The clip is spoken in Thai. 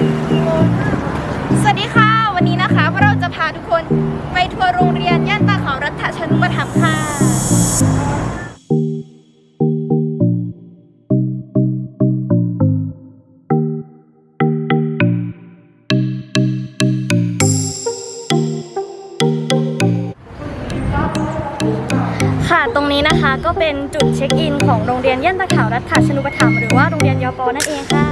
สวัสดีค่ะ วันนี้นะคะพวกเราจะพาทุกคนไปทัวร์โรงเรียนย่านตาขาวรัฐชนุปถัมภ์ค่ะค่ะตรงนี้นะคะก็เป็นจุดเช็คอินของโรงเรียนย่านตะขาวรัฐชนุปถัมภ์หรือว่าโรงเรียนยปนั่นเองค่ะ